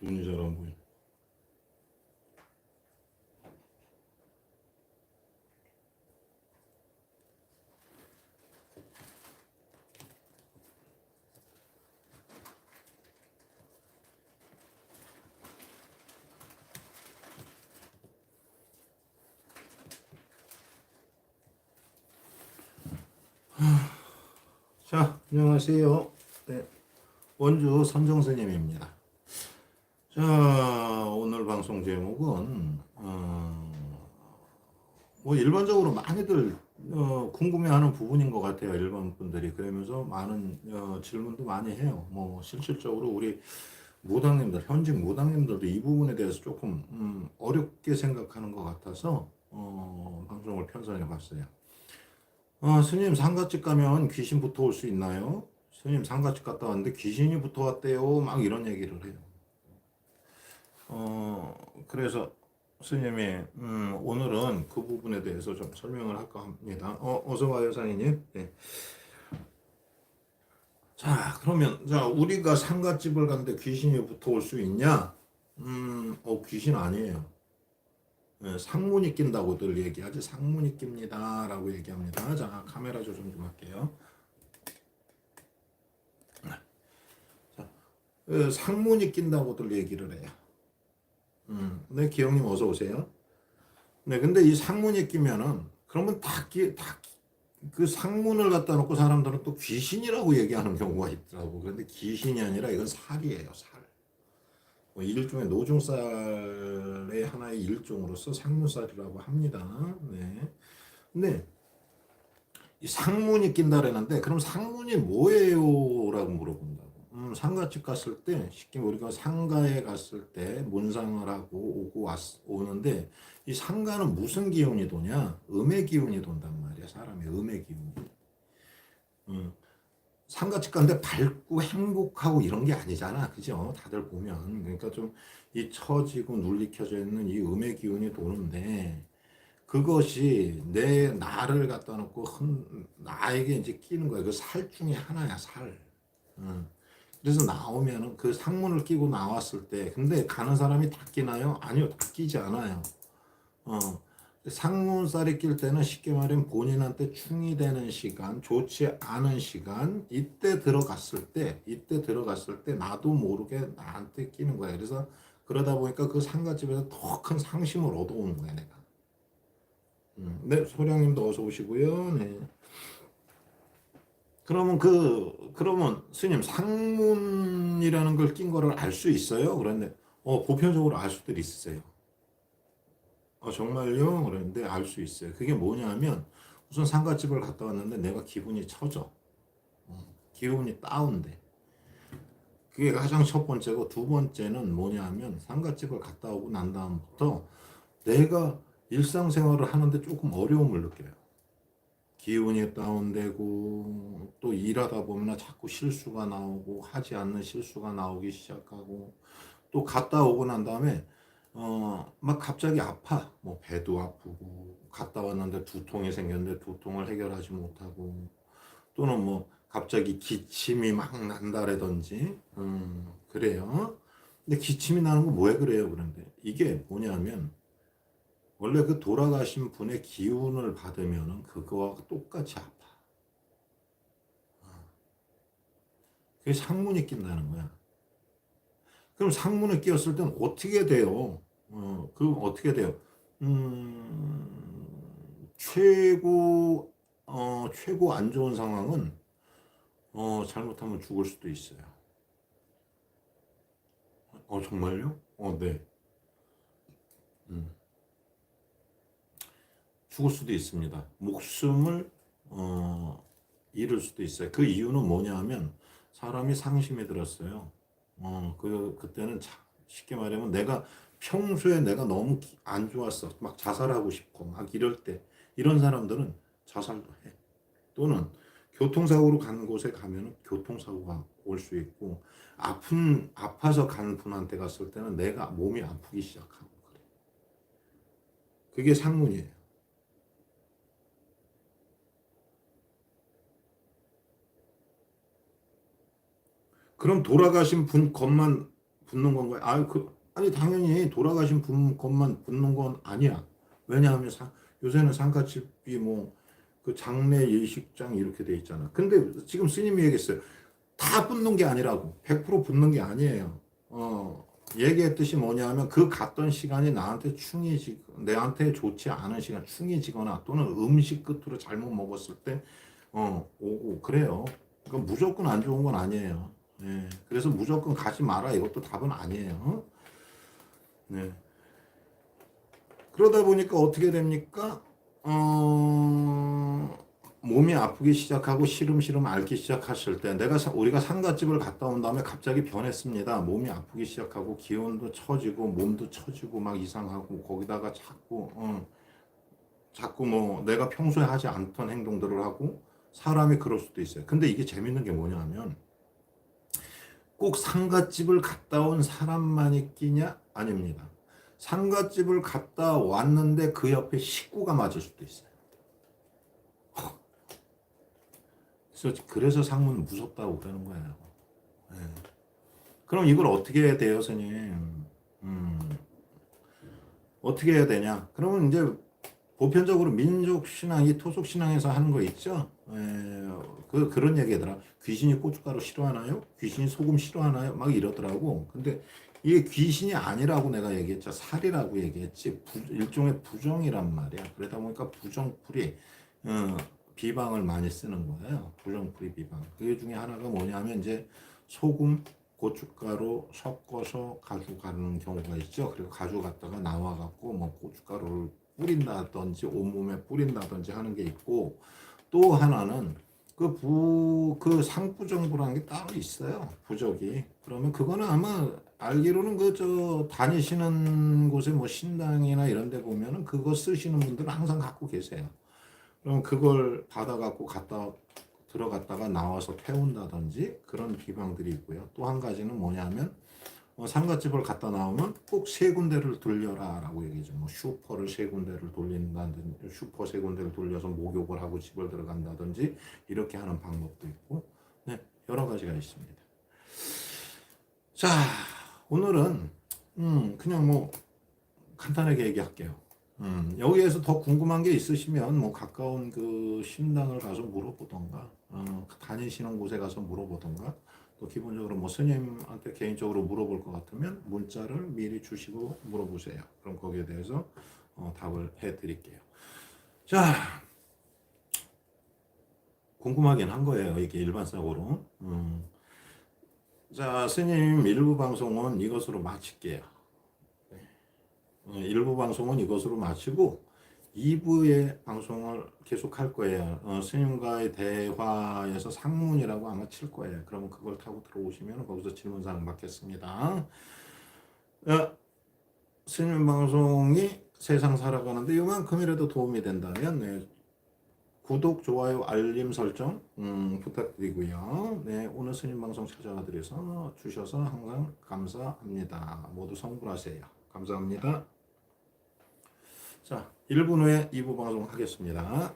눈이 잘 안 보여. 자, 안녕하세요. 네, 원주 선정스님입니다. 자, 오늘 방송 제목은 어, 뭐 일반적으로 많이들 어, 궁금해하는 부분인 것 같아요. 일반 분들이 그러면서 많은 어, 질문도 많이 해요. 뭐 실질적으로 우리 무당님들, 현직 무당님들도 이 부분에 대해서 조금 음, 어렵게 생각하는 것 같아서 어, 방송을 편성해 봤어요. 어, 스님 상가집 가면 귀신 붙어올 수 있나요? 스님 상가집 갔다 왔는데 귀신이 붙어왔대요. 막 이런 얘기를 해요. 어, 그래서 스님이 음, 오늘은 그 부분에 대해서 좀 설명을 할까 합니다. 어, 어서 와요, 상인님. 네. 자, 그러면 자 우리가 상가집을 갔는데 귀신이 붙어올 수 있냐? 음, 어, 귀신 아니에요. 예, 상문이 낀다고들 얘기하지 상문이 낍니다 라고 얘기합니다 자 카메라 조정 좀 할게요 자, 예, 상문이 낀다고들 얘기를 해요 음, 네 기영님 어서 오세요 네 근데 이 상문이 끼면은 그러면 다다그 상문을 갖다 놓고 사람들은 또 귀신이라고 얘기하는 경우가 있더라고 그런데 귀신이 아니라 이건 살이에요 살 뭐 일종의 노중살의 하나의 일종으로서 상문살이라고 합니다. 네. 근데 이 상문이 낀다 그랬는데 그럼 상문이 뭐예요?라고 물어본다고. 음, 상가집 갔을 때 쉽게 우리가 상가에 갔을 때 문상을 하고 오고 왔, 오는데 이 상가는 무슨 기운이 도냐? 음의 기운이 돈단 말이야. 사람의 음의 기운이. 음. 상가집 가는데 밝고 행복하고 이런 게 아니잖아. 그죠? 다들 보면. 그러니까 좀 이 처지고 눌리 켜져 있는 이 음의 기운이 도는데 그것이 내 나를 갖다 놓고 흔, 나에게 이제 끼는 거야. 그 살 중에 하나야, 살. 응. 그래서 나오면은 그 상문을 끼고 나왔을 때, 근데 가는 사람이 다 끼나요? 아니요, 다 끼지 않아요. 어. 상문살이 낄 때는 쉽게 말하면 본인한테 충이 되는 시간, 좋지 않은 시간, 이때 들어갔을 때, 이때 들어갔을 때 나도 모르게 나한테 끼는 거야. 그래서 그러다 보니까 그 상가집에서 더 큰 상심을 얻어오는 거야, 내가. 음, 네, 소량님도 어서 오시고요. 네. 그러면 그, 그러면 스님, 상문이라는 걸 낀 거를 알 수 있어요? 그런데, 어, 보편적으로 알 수도 있으세요. 어, 정말요? 그랬는데 알 수 있어요. 그게 뭐냐면 우선 상가집을 갔다 왔는데 내가 기분이 처져. 어, 기분이 다운돼. 그게 가장 첫 번째고 두 번째는 뭐냐면 상가집을 갔다 오고 난 다음부터 내가 일상생활을 하는데 조금 어려움을 느껴요. 기운이 다운되고 또 일하다 보면 자꾸 실수가 나오고 하지 않는 실수가 나오기 시작하고 또 갔다 오고 난 다음에 어, 막 갑자기 아파. 뭐 배도 아프고 갔다 왔는데 두통이 생겼는데 두통을 해결하지 못하고 또는 뭐 갑자기 기침이 막 난다라든지 음, 그래요. 근데 기침이 나는 거왜 그래요? 그런데 이게 뭐냐면 원래 그 돌아가신 분의 기운을 받으면은 그거와 똑같이 아파. 어. 그게 상문이 낀다는 거야. 그럼 상문에 끼었을 때는 어떻게 돼요? 어, 그럼 어떻게 돼요? 음, 최고, 어, 최고 안 좋은 상황은, 어, 잘못하면 죽을 수도 있어요. 어, 정말요? 어, 네. 음. 죽을 수도 있습니다. 목숨을, 어, 잃을 수도 있어요. 그 이유는 뭐냐 하면, 사람이 상심이 들었어요. 어, 그, 그때는 자, 쉽게 말하면 내가 평소에 내가 너무 안 좋았어. 막 자살하고 싶고, 막 이럴 때, 이런 사람들은 자살도 해. 또는 교통사고로 간 곳에 가면은 교통사고가 올 수 있고, 아픈, 아파서 간 분한테 갔을 때는 내가 몸이 아프기 시작하고, 그래. 그게 상문이에요. 그럼 돌아가신 분 것만 붙는 건가요? 아, 그 아니 당연히 돌아가신 분 것만 붙는 건 아니야. 왜냐하면 상, 요새는 상가집이 뭐 그 장례 예식장 이렇게 돼 있잖아. 근데 지금 스님이 얘기했어요. 다 붙는 게 아니라고. 100% 붙는 게 아니에요. 어, 얘기했듯이 뭐냐면 그 갔던 시간이 나한테 충이지, 내한테 좋지 않은 시간, 충이지거나 또는 음식 끝으로 잘못 먹었을 때, 어, 오고, 그래요. 그러니까 무조건 안 좋은 건 아니에요. 예. 그래서 무조건 가지 마라. 이것도 답은 아니에요. 네. 그러다 보니까 어떻게 됩니까? 어, 몸이 아프기 시작하고 시름시름 앓기 시작하실 때 내가 사- 우리가 상가집을 갔다 온 다음에 갑자기 변했습니다. 몸이 아프기 시작하고 기운도 처지고 몸도 처지고 막 이상하고 거기다가 자꾸 어, 자꾸 뭐 내가 평소에 하지 않던 행동들을 하고 사람이 그럴 수도 있어요. 근데 이게 재밌는 게 뭐냐면 꼭 상가집을 갔다 온 사람만 있기냐? 아닙니다. 상가집을 갔다 왔는데 그 옆에 식구가 맞을 수도 있어요. 그래서, 그래서 상문은 무섭다고 그러는 거예요. 예. 그럼 이걸 어떻게 해야 돼요, 선생님? 음, 어떻게 해야 되냐? 그러면 이제 보편적으로 민족 신앙이 토속 신앙에서 하는 거 있죠? 예, 그, 그런 얘기더라. 귀신이 고춧가루 싫어하나요? 귀신이 소금 싫어하나요? 막 이러더라고. 근데 이게 귀신이 아니라고 내가 얘기했죠. 살이라고 얘기했지. 부, 일종의 부정이란 말이야. 그러다 보니까 부정풀이 어, 비방을 많이 쓰는 거예요. 부정풀이 비방. 그 중에 하나가 뭐냐면 이제 소금, 고춧가루 섞어서 가져가는 경우가 있죠. 그리고 가져갔다가 나와갖고 뭐 고춧가루를 뿌린다든지 온몸에 뿌린다든지 하는 게 있고 또 하나는 그 부, 그 상부정부라는 게 따로 있어요. 부적이. 그러면 그거는 아마 알기로는 그 저 다니시는 곳에 뭐 신당이나 이런 데 보면은 그거 쓰시는 분들은 항상 갖고 계세요. 그럼 그걸 받아갖고 갔다 들어갔다가 나와서 태운다든지 그런 비방들이 있고요. 또 한 가지는 뭐냐면 어, 상가집을 갔다 나오면 꼭 세 군데를 돌려라 라고 얘기죠. 뭐 슈퍼를 세 군데를 돌린다든지 슈퍼 세 군데를 돌려서 목욕을 하고 집을 들어간다든지 이렇게 하는 방법도 있고 네 여러 가지가 있습니다. 자 오늘은 음 그냥 뭐 간단하게 얘기할게요. 음, 여기에서 더 궁금한 게 있으시면 뭐 가까운 그 신당을 가서 물어보던가 어, 다니시는 곳에 가서 물어보던가 또 기본적으로 뭐 스님한테 개인적으로 물어볼 것 같으면 문자를 미리 주시고 물어보세요. 그럼 거기에 대해서 어, 답을 해드릴게요. 자 궁금하긴 한 거예요. 이게 일반적으로. 음. 자 스님 일부 방송은 이것으로 마칠게요. 어, 일부 방송은 이것으로 마치고 2부의 방송을 계속 할 거예요. 어, 스님과의 대화에서 상문이라고 아마 칠 거예요. 그러면 그걸 타고 들어오시면 거기서 질문사항 받겠습니다. 어, 스님 방송이 세상 살아가는데 이만큼이라도 도움이 된다면 네, 구독, 좋아요, 알림 설정 음, 부탁드리고요. 네, 오늘 스님 방송 찾아와 드려서 주셔서 항상 감사합니다. 모두 성불하세요. 감사합니다. 자, 1분 후에 2부 방송 하겠습니다.